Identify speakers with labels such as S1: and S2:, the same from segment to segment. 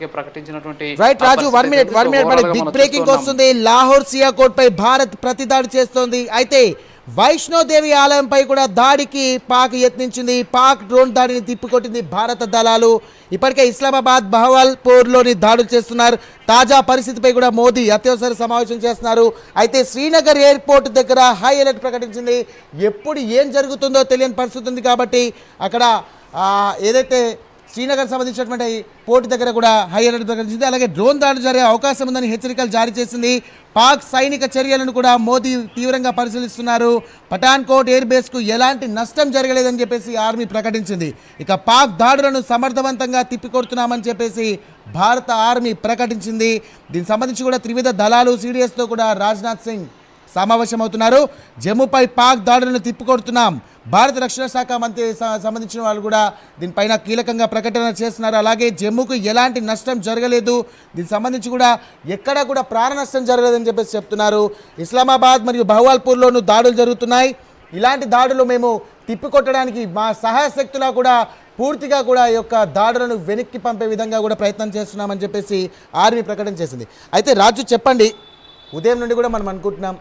S1: ఇప్పటికే ప్రకటించినటువంటి
S2: right Raju one minute one minute big breaking. వస్తుంది. లాహోర్ సియాకోట్ పై భారత్ ప్రతిదాడి చేస్తోంది. అయితే వైష్ణోదేవి ఆలయంపై కూడా దాడికి పాక్ యత్నించింది. పాక్ డ్రోన్ దాడిని తిప్పికొట్టింది భారత దళాలు. ఇప్పటికే ఇస్లామాబాద్ బహవల్పూర్లోని దాడులు చేస్తున్నారు. తాజా పరిస్థితిపై కూడా మోదీ అత్యవసర సమావేశం చేస్తున్నారు. అయితే శ్రీనగర్ ఎయిర్పోర్ట్ దగ్గర హై అలర్ట్ ప్రకటించింది. ఎప్పుడు ఏం జరుగుతుందో తెలియని పరిస్థితి ఉంది కాబట్టి అక్కడ ఏదైతే శ్రీనగర్ సంబంధించినటువంటి పోర్టు దగ్గర కూడా హై అలర్ట్ ప్రకటించింది అలాగే డ్రోన్ దాడులు జరిగే అవకాశం ఉందని హెచ్చరికలు జారీ చేసింది. పాక్ సైనిక చర్యలను కూడా మోదీ తీవ్రంగా పరిశీలిస్తున్నారు. పఠాన్కోట్ ఎయిర్ బేస్కు ఎలాంటి నష్టం జరగలేదని చెప్పేసి ఆర్మీ ప్రకటించింది. ఇక పాక్ దాడులను సమర్థవంతంగా తిప్పికొడుతున్నామని చెప్పేసి భారత ఆర్మీ ప్రకటించింది. దీనికి సంబంధించి కూడా త్రివిధ దళాలు సిడిఎస్తో కూడా రాజ్నాథ్ సింగ్ సమావేశమవుతున్నారు. జమ్మూపై పాక్ దాడులను తిప్పికొడుతున్నాం. భారత రక్షణ శాఖ మంత్రి సంబంధించిన వాళ్ళు కూడా దీనిపైన కీలకంగా ప్రకటన చేస్తున్నారు. అలాగే జమ్మూకు ఎలాంటి నష్టం జరగలేదు. దీనికి సంబంధించి కూడా ఎక్కడా కూడా ప్రాణ నష్టం జరగలేదని చెప్పేసి చెప్తున్నారు. ఇస్లామాబాద్ మరియు బహవాల్పూర్లోనూ దాడులు జరుగుతున్నాయి. ఇలాంటి దాడులు మేము తిప్పికొట్టడానికి మా సహాయ శక్తులా కూడా పూర్తిగా కూడా ఈ యొక్క దాడులను వెనక్కి పంపే విధంగా కూడా ప్రయత్నం చేస్తున్నామని చెప్పేసి ఆర్మీ ప్రకటన చేసింది. అయితే రాజు చెప్పండి. ఉదయం నుండి కూడా మనం అనుకుంటున్నాం.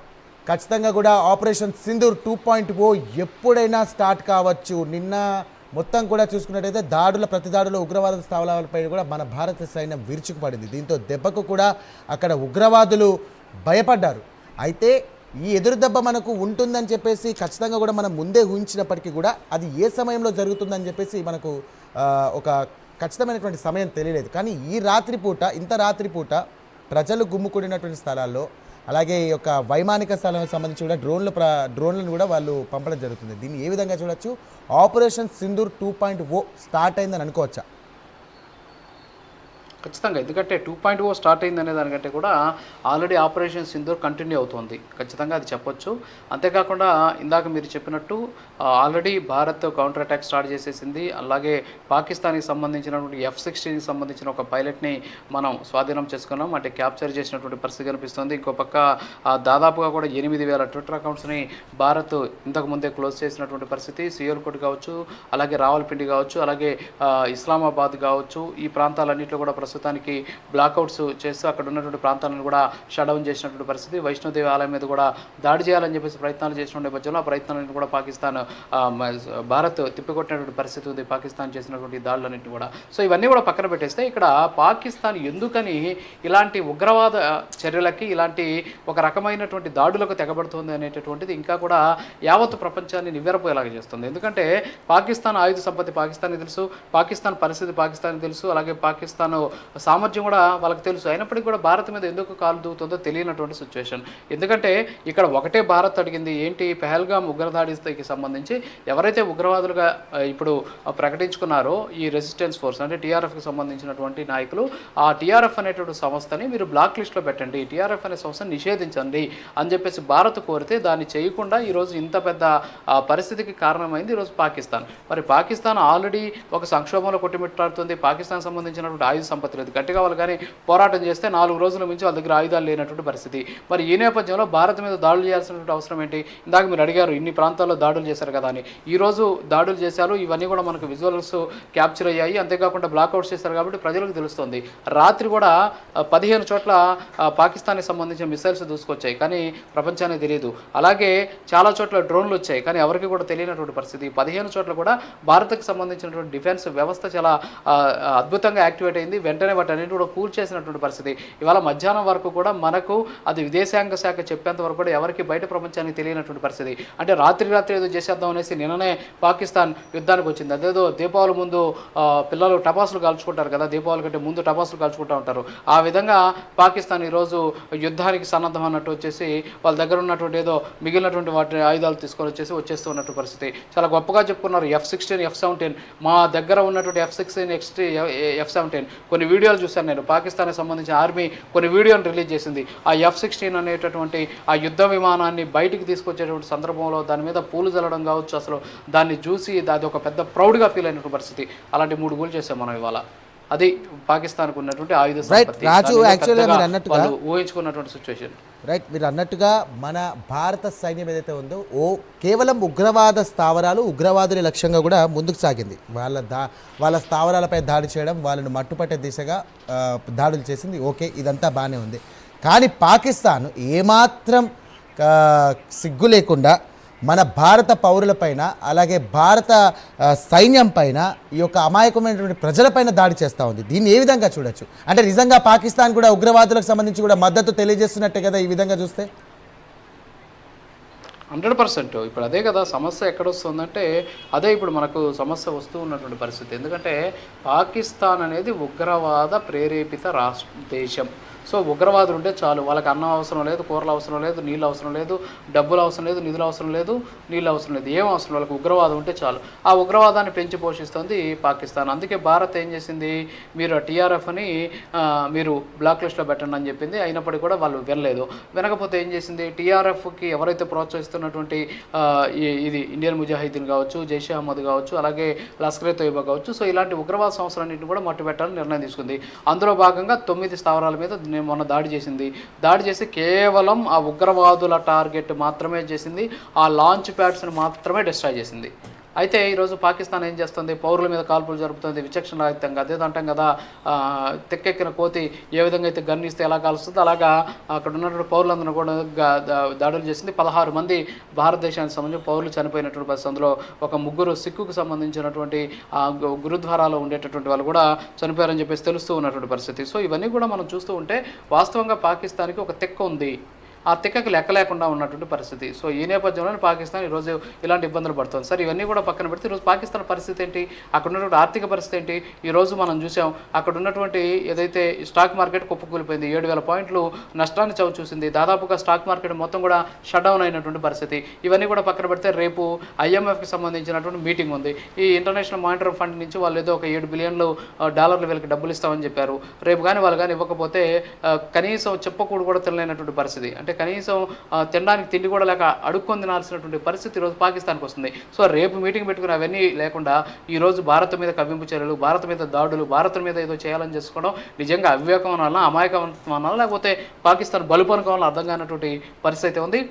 S2: ఖచ్చితంగా కూడా operation Sindoor two point O ఎప్పుడైనా స్టార్ట్ కావచ్చు. నిన్న మొత్తం కూడా చూసుకున్నట్టయితే దాడుల ప్రతి దాడుల ఉగ్రవాద స్థావరాలపై కూడా మన భారత సైన్యం విరుచుకుపడింది. దీంతో దెబ్బకు కూడా అక్కడ ఉగ్రవాదులు భయపడ్డారు. అయితే ఈ ఎదురు దెబ్బ మనకు ఉంటుందని చెప్పేసి ఖచ్చితంగా కూడా మనం ముందే ఊహించినప్పటికీ కూడా అది ఏ సమయంలో జరుగుతుందని చెప్పేసి మనకు ఒక ఖచ్చితమైనటువంటి సమయం తెలియలేదు. కానీ ఈ రాత్రి పూట ఇంత రాత్రి పూట ప్రజలు గుమ్ముకూడినటువంటి స్థలాల్లో అలాగే ఈ యొక్క వైమానిక స్థలానికి సంబంధించి కూడా డ్రోన్లు ప్ర డ్రోన్లను కూడా వాళ్ళు పంపడం జరుగుతుంది. దీన్ని ఏ విధంగా చూడొచ్చు? Operation Sindoor two point O start అయిందని అనుకోవచ్చా?
S1: ఖచ్చితంగా. ఎందుకంటే టూ పాయింట్ ఓ స్టార్ట్ అయింది అనే దానికంటే కూడా ఆల్రెడీ ఆపరేషన్ సింధూర్ కంటిన్యూ అవుతుంది. ఖచ్చితంగా అది చెప్పొచ్చు. అంతేకాకుండా ఇందాక మీరు చెప్పినట్టు already Bharat counter attack start చేసేసింది. అలాగే పాకిస్తాన్కి సంబంధించినటువంటి ఎఫ్ సిక్స్టీన్కి సంబంధించిన ఒక పైలట్ని మనం స్వాధీనం చేసుకున్నాం. అంటే క్యాప్చర్ చేసినటువంటి పరిస్థితి కనిపిస్తుంది. ఇంకో పక్క దాదాపుగా కూడా ఎనిమిది వేల ట్విట్టర్ అకౌంట్స్ని భారత్ ఇంతకు ముందే క్లోజ్ చేసినటువంటి పరిస్థితి. సియోల్కోట్ కావచ్చు అలాగే రావల్పిండి కావచ్చు అలాగే ఇస్లామాబాద్ కావచ్చు ఈ ప్రాంతాలన్నింటిలో కూడా ప్రస్తుతానికి బ్లాక్అవుట్స్ చేస్తూ అక్కడ ఉన్నటువంటి ప్రాంతాలను కూడా షడౌన్ చేసినటువంటి పరిస్థితి. వైష్ణోదేవి ఆలయం మీద కూడా దాడి చేయాలని చెప్పేసి ప్రయత్నాలు చేసిన నేపథ్యంలో ఆ ప్రయత్నాలను కూడా పాకిస్తాన్ భారత్ తిప్పికొట్టినటువంటి పరిస్థితి ఉంది. పాకిస్తాన్ చేసినటువంటి దాడులన్నింటినీ కూడా. సో ఇవన్నీ కూడా పక్కన పెట్టేస్తే ఇక్కడ పాకిస్తాన్ ఎందుకని ఇలాంటి ఉగ్రవాద చర్యలకి ఇలాంటి ఒక రకమైనటువంటి దాడులకు తెగబడుతుంది అనేటటువంటిది ఇంకా కూడా యావత్ ప్రపంచాన్ని నివ్వెరపోయేలాగా చేస్తుంది. ఎందుకంటే పాకిస్తాన్ ఆయుధ సంపత్తి పాకిస్తాన్కి తెలుసు పాకిస్తాన్ పరిస్థితి పాకిస్తాన్ తెలుసు అలాగే పాకిస్తాన్ సామర్థ్యం కూడా వాళ్ళకి తెలుసు. అయినప్పటికీ కూడా భారత్ మీద ఎందుకు కాలు దూకుతుందో తెలియనటువంటి సిచ్యువేషన్ ఎందుకంటే ఇక్కడ ఒకటే భారత్ అడిగింది ఏంటి పెహల్గామ్ ఉగ్రదాడికి సంబంధించి ఎవరైతే ఉగ్రవాదులుగా ఇప్పుడు ప్రకటించుకున్నారో ఈ రెసిస్టెన్స్ ఫోర్స్ అంటే టీఆర్ఎఫ్కి సంబంధించినటువంటి నాయకులు ఆ టీఆర్ఎఫ్ అనేటువంటి సంస్థని మీరు బ్లాక్ లిస్ట్లో పెట్టండి. టీఆర్ఎఫ్ అనే సంస్థను నిషేధించండి అని చెప్పేసి భారత్ కోరితే దాన్ని చేయకుండా ఈరోజు ఇంత పెద్ద పరిస్థితికి కారణమైంది ఈరోజు పాకిస్తాన్. మరి పాకిస్తాన్ ఆల్రెడీ ఒక సంక్షోభంలో కొట్టిమిట్టాడుతుంది. పాకిస్తాన్ సంబంధించినటువంటి ఆయుధ సంపత్తి లేదు. గట్టిగా వాళ్ళు కానీ పోరాటం చేస్తే నాలుగు రోజుల నుంచి వాళ్ళ దగ్గర ఆయుధాలు లేనటువంటి పరిస్థితి. మరి ఈ నేపథ్యంలో భారత్ మీద దాడులు చేయాల్సినటువంటి అవసరం ఏంటి? ఇందాక మీరు అడిగారు ఇన్ని ప్రాంతాల్లో దాడులు చేశారు కదా అని. ఈ రోజు దాడులు చేశారు ఇవన్నీ కూడా మనకు విజువల్స్ క్యాప్చర్ అయ్యాయి. అంతేకాకుండా బ్లాక్అవుట్స్ చేశారు కాబట్టి ప్రజలకు తెలుస్తుంది. రాత్రి కూడా పదిహేను చోట్ల పాకిస్తాన్కి సంబంధించిన మిసైల్స్ దూసుకొచ్చాయి. కానీ ప్రపంచానికి తెలియదు. అలాగే చాలా చోట్ల డ్రోన్లు వచ్చాయి. కానీ ఎవరికి కూడా తెలియనటువంటి పరిస్థితి. పదిహేను చోట్ల కూడా భారత్కి సంబంధించినటువంటి డిఫెన్స్ వ్యవస్థ చాలా అద్భుతంగా యాక్టివేట్ అయింది. వెంటనే వాటన్నిటి కూడా కూల్చేసినటువంటి పరిస్థితి. ఇవాళ మధ్యాహ్నం వరకు కూడా మనకు అది విదేశాంగ శాఖ చెప్పేంత వరకు కూడా ఎవరికి బయట ప్రపంచానికి తెలియనటువంటి పరిస్థితి. అంటే రాత్రి రాత్రి ఏదో చేసేద్దాం అనేసి నిన్ననే పాకిస్తాన్ యుద్ధానికి వచ్చింది. అదేదో దీపావళి ముందు పిల్లలు టపాసులు కాల్చుకుంటారు కదా దీపావళి కంటే ముందు టపాసులు కాల్చుకుంటూ ఉంటారు. ఆ విధంగా పాకిస్తాన్ ఈరోజు యుద్ధానికి సన్నద్ధం అన్నట్టు వచ్చేసి వాళ్ళ దగ్గర ఉన్నటువంటి ఏదో మిగిలినటువంటి వాటి ఆయుధాలు తీసుకొని వచ్చేసి వచ్చేస్తూ ఉన్నట్టు పరిస్థితి. చాలా గొప్పగా చెప్పుకున్నారు ఎఫ్ సిక్స్టీన్ ఎఫ్ సెవెంటీన్ మా దగ్గర ఉన్నటువంటి ఎఫ్ సిక్స్టీన్ ఎక్స్టీ ఎఫ్ సెవెంటీన్ కొన్ని వీడియోలు చూశాను నేను. పాకిస్తాన్కి సంబంధించిన ఆర్మీ కొన్ని వీడియోని రిలీజ్ చేసింది. ఆ ఎఫ్ సిక్స్టీన్ అనేటటువంటి ఆ యుద్ధ విమానాన్ని బయటికి తీసుకొచ్చేటువంటి సందర్భంలో దాని మీద పూలు చల్లడం కావచ్చు. అసలు దాన్ని చూసి అది ఒక పెద్ద ప్రౌడ్గా ఫీల్ అయినటువంటి పరిస్థితి. అలాంటి మూడు గోల్ చేసాం మనం ఇవాళ. అది పాకిస్తాన్కు ఉన్నటువంటి ఆయుధ
S2: Right.
S1: సంపత్తి.
S2: రాజు,
S1: దాని మీద
S2: actually గా
S1: పెద్దగా
S2: మీరు అన్నట్టుగా-
S1: వాళ్ళు ఊహించుకున్నటువంటి సిచ్యువేషన్
S2: రైట్ మీరు అన్నట్టుగా మన భారత సైన్యం ఏదైతే ఉందో ఓ కేవలం ఉగ్రవాద స్థావరాలు ఉగ్రవాదుల లక్ష్యంగా కూడా ముందుకు సాగింది వాళ్ళ దా వాళ్ళ స్థావరాలపై దాడి చేయడం వాళ్ళని మట్టుపట్టే దిశగా దాడులు చేసింది ఓకే ఇదంతా బాగానే ఉంది కానీ పాకిస్తాన్ ఏమాత్రం సిగ్గు లేకుండా మన భారత పౌరులపైన అలాగే భారత సైన్యం పైన ఈ యొక్క అమాయకమైనటువంటి ప్రజలపైన దాడి చేస్తూ ఉంది. దీన్ని ఏ విధంగా చూడొచ్చు? అంటే నిజంగా పాకిస్తాన్ కూడా ఉగ్రవాదులకు సంబంధించి కూడా మద్దతు తెలియజేస్తున్నట్టే కదా ఈ విధంగా చూస్తే?
S1: Hundred percent. ఇప్పుడు అదే కదా సమస్య ఎక్కడొస్తుందంటే అదే ఇప్పుడు మనకు సమస్య వస్తూ ఉన్నటువంటి పరిస్థితి. ఎందుకంటే పాకిస్తాన్ అనేది ఉగ్రవాద ప్రేరేపిత రాష్ట్ర దేశం. సో ఉగ్రవాదులు ఉంటే చాలు. వాళ్ళకి అన్నం అవసరం లేదు కూరలు అవసరం లేదు నీళ్ళు అవసరం లేదు డబ్బులు అవసరం లేదు నిధులు అవసరం లేదు నీళ్ళు అవసరం లేదు. ఏం అవసరం? వాళ్ళకి ఉగ్రవాదం ఉంటే చాలు. ఆ ఉగ్రవాదాన్ని పెంచి పోషిస్తుంది పాకిస్తాన్. అందుకే భారత్ ఏం చేసింది? మీరు టీఆర్ఎఫ్ని మీరు బ్లాక్ లిస్ట్లో పెట్టండి అని చెప్పింది. అయినప్పటికీ కూడా వాళ్ళు వినలేదు. వినకపోతే ఏం చేసింది? టీఆర్ఎఫ్కి ఎవరైతే ప్రోత్సహిస్తున్నటువంటి ఇది ఇండియన్ ముజాహిదీన్ కావచ్చు జైషే అహ్మద్ కావచ్చు అలాగే లస్కరే తోయిబా కావచ్చు. సో ఇలాంటి ఉగ్రవాద సంస్థలన్నింటిని కూడా మట్టుబెట్టాలని నిర్ణయం తీసుకుంది. అందులో భాగంగా తొమ్మిది స్థావరాల మీద నేను మొన్న దాడి చేసింది. దాడి చేసి కేవలం ఆ ఉగ్రవాదుల టార్గెట్ మాత్రమే చేసింది. ఆ లాంచ్ ప్యాడ్స్ని మాత్రమే డిస్ట్రాయ్ చేసింది. అయితే ఈరోజు పాకిస్తాన్ ఏం చేస్తుంది? పౌరుల మీద కాల్పులు జరుపుతుంది విచక్షణ రహితంగా అదేదంటాం కదా తెక్కెక్కిన కోతి ఏ విధంగా అయితే గన్ ఇస్తే ఎలా కాలుస్తుందో అలాగా అక్కడ ఉన్నటువంటి పౌరులందరూ కూడా దాడులు చేసింది. పదహారు మంది భారతదేశానికి సంబంధించిన పౌరులు చనిపోయినటువంటి పరిస్థితుల్లో ఒక ముగ్గురు సిక్కుకు సంబంధించినటువంటి గు- గురుద్వారాలో ఉండేటటువంటి వాళ్ళు కూడా చనిపోయారని చెప్పేసి తెలుస్తూ ఉన్నటువంటి పరిస్థితి. సో ఇవన్నీ కూడా మనం చూస్తూ ఉంటే వాస్తవంగా పాకిస్తాన్కి ఒక తెక్క ఉంది. ఆ తిక్కకి లెక్క లేకుండా ఉన్నటువంటి పరిస్థితి. సో ఈ నేపథ్యంలోనే పాకిస్తాన్ ఈరోజు ఇలాంటి ఇబ్బందులు పడుతుంది. సార్ ఇవన్నీ కూడా పక్కన పెడితే ఈరోజు పాకిస్తాన్ పరిస్థితి ఏంటి? అక్కడ ఉన్నటువంటి ఆర్థిక పరిస్థితి ఏంటి? ఈ రోజు మనం చూసాం అక్కడ ఉన్నటువంటి ఏదైతే స్టాక్ మార్కెట్ కుప్పకూలిపోయింది ఏడు వేల పాయింట్లు నష్టాన్ని చవి చూసింది. దాదాపుగా స్టాక్ మార్కెట్ మొత్తం కూడా షట్ డౌన్ అయినటువంటి పరిస్థితి. ఇవన్నీ కూడా పక్కన పెడితే రేపు ఐఎంఎఫ్కి సంబంధించినటువంటి మీటింగ్ ఉంది. ఈ ఇంటర్నేషనల్ మానిటరీ ఫండ్ నుంచి వాళ్ళు ఏదో ఒక ఏడు బిలియన్లు డాలర్లు వీళ్ళకి డబ్బులు ఇస్తామని చెప్పారు. రేపు కానీ వాళ్ళు కానీ ఇవ్వకపోతే కనీసం చెప్పకూడదు కూడా తెలియనటువంటి పరిస్థితి. అంటే కనీసం తినడానికి తిండి కూడా లేక అడుక్కొని తినాల్సినటువంటి పరిస్థితి ఈరోజు పాకిస్తాన్కి వస్తుంది. సో రేపు మీటింగ్ పెట్టుకుని అవన్నీ లేకుండా ఈరోజు భారత్ మీద కవ్వింపు చర్యలు భారత్ మీద దాడులు భారత్ మీద ఏదో చేయాలని చేసుకోవడం నిజంగా అవివేకం అనాలా అమాయకం అనాలా లేకపోతే పాకిస్తాన్ బలుపు అనుకోవాలని అర్థం కానటువంటి పరిస్థితి అయితే ఉంది.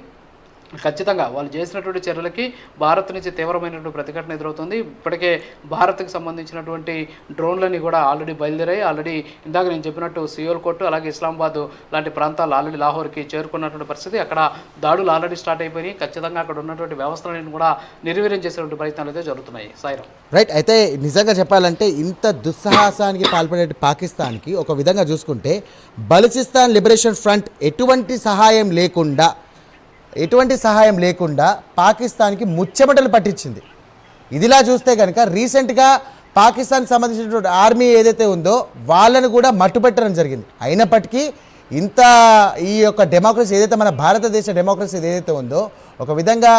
S1: ఖచ్చితంగా వాళ్ళు చేసినటువంటి చర్యలకి భారత్ నుంచి తీవ్రమైనటువంటి ప్రతిఘటన ఎదురవుతుంది. ఇప్పటికే భారత్కి సంబంధించినటువంటి డ్రోన్లని కూడా ఆల్రెడీ బయలుదేరాయి. ఆల్రెడీ ఇందాక నేను చెప్పినట్టు సియోల్ కోర్టు అలాగే ఇస్లామాబాద్ లాంటి ప్రాంతాలు ఆల్రెడీ లాహోర్కి చేరుకున్నటువంటి పరిస్థితి. అక్కడ దాడులు ఆల్రెడీ స్టార్ట్ అయిపోయి ఖచ్చితంగా అక్కడ ఉన్నటువంటి వ్యవస్థలను కూడా నిర్వీర్యం చేసేటువంటి ప్రయత్నాలు అయితే జరుగుతున్నాయి. సాయిరామ్
S2: రైట్ అయితే నిజంగా చెప్పాలంటే ఇంత దుస్సాహసానికి పాల్పడే పాకిస్తాన్కి ఒక విధంగా చూసుకుంటే బలుచిస్తాన్ లిబరేషన్ ఫ్రంట్ ఎటువంటి సహాయం లేకుండా ఎటువంటి సహాయం లేకుండా పాకిస్తాన్కి ముచ్చెమటలు పట్టించింది. ఇదిలా చూస్తే కనుక రీసెంట్గా పాకిస్తాన్కి సంబంధించినటువంటి ఆర్మీ ఏదైతే ఉందో వాళ్ళను కూడా మట్టుపెట్టడం జరిగింది. అయినప్పటికీ ఇంత ఈ యొక్క డెమోక్రసీ ఏదైతే మన భారతదేశ డెమోక్రసీ ఏదైతే ఉందో ఒక విధంగా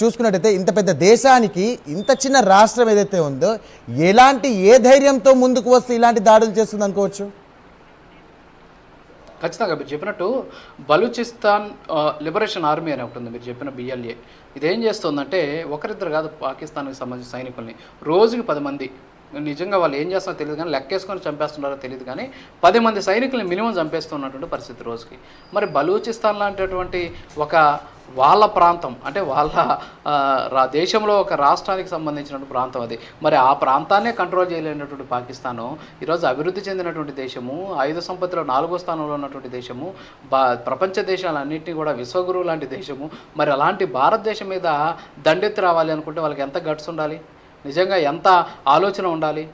S2: చూసుకున్నట్టయితే ఇంత పెద్ద దేశానికి ఇంత చిన్న రాష్ట్రం ఏదైతే ఉందో ఎలాంటి ఏ ధైర్యంతో ముందుకు వస్తే ఇలాంటి దాడులు చేస్తుంది అనుకోవచ్చు
S1: ఖచ్చితంగా మీరు చెప్పినట్టు బలూచిస్తాన్ లిబరేషన్ ఆర్మీ అని ఒకటి ఉంది మీరు చెప్పిన బిఎల్ఏ ఇదేం చేస్తుందంటే ఒకరిద్దరు కాదు పాకిస్తాన్కి సంబంధించిన సైనికుల్ని. రోజుకి పది మంది. నిజంగా వాళ్ళు ఏం చేస్తున్నారో తెలియదు కానీ లెక్కేసుకొని చంపేస్తున్నారో తెలియదు కానీ పది మంది సైనికుల్ని మినిమం చంపేస్తున్నటువంటి పరిస్థితి రోజుకి. మరి బలూచిస్తాన్ లాంటిటువంటి ఒక వాళ్ళ ప్రాంతం అంటే వాళ్ళ దేశంలో ఒక రాష్ట్రానికి సంబంధించినటువంటి ప్రాంతం అది. మరి ఆ ప్రాంతాన్నే కంట్రోల్ చేయలేనటువంటి పాకిస్తాను ఈరోజు అభివృద్ధి చెందినటువంటి దేశము ఆయుధ సంపత్తిలో నాలుగో స్థానంలో ఉన్నటువంటి దేశము బా ప్రపంచ దేశాలన్నింటినీ కూడా విశ్వగురువు లాంటి దేశము. మరి అలాంటి భారతదేశం మీద దండెత్తి రావాలి అనుకుంటే వాళ్ళకి ఎంత గట్స్ ఉండాలి? నిజంగా ఎంత ఆలోచన ఉండాలి?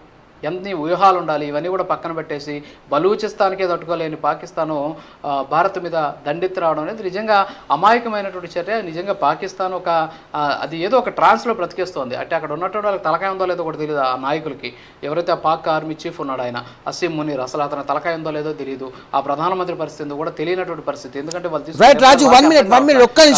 S1: ఎన్ని వ్యూహాలు ఉండాలి? ఇవన్నీ కూడా పక్కన పెట్టేసి బలూచిస్తానికే తట్టుకోలేని పాకిస్తాను ఆ, భారత్ మీద దండెత్తి రావడం అనేది నిజంగా అమాయకమైనటువంటి చర్య. నిజంగా పాకిస్తాన్ ఒక అది ఏదో ఒక ట్రాన్స్లో బ్రతికేస్తోంది. అంటే అక్కడ ఉన్నటువంటి వాళ్ళకి తలకాయ ఉందో లేదో కూడా తెలియదు ఆ నాయకులకి. ఎవరైతే ఆ పాక్ ఆర్మీ చీఫ్ ఉన్నాడు ఆయన అసీం మునీర్ అసలు అతను తలకాయ ఉందో లేదో తెలియదు ఆ ప్రధానమంత్రి పరిస్థితి కూడా తెలియనటువంటి పరిస్థితి. ఎందుకంటే వాళ్ళు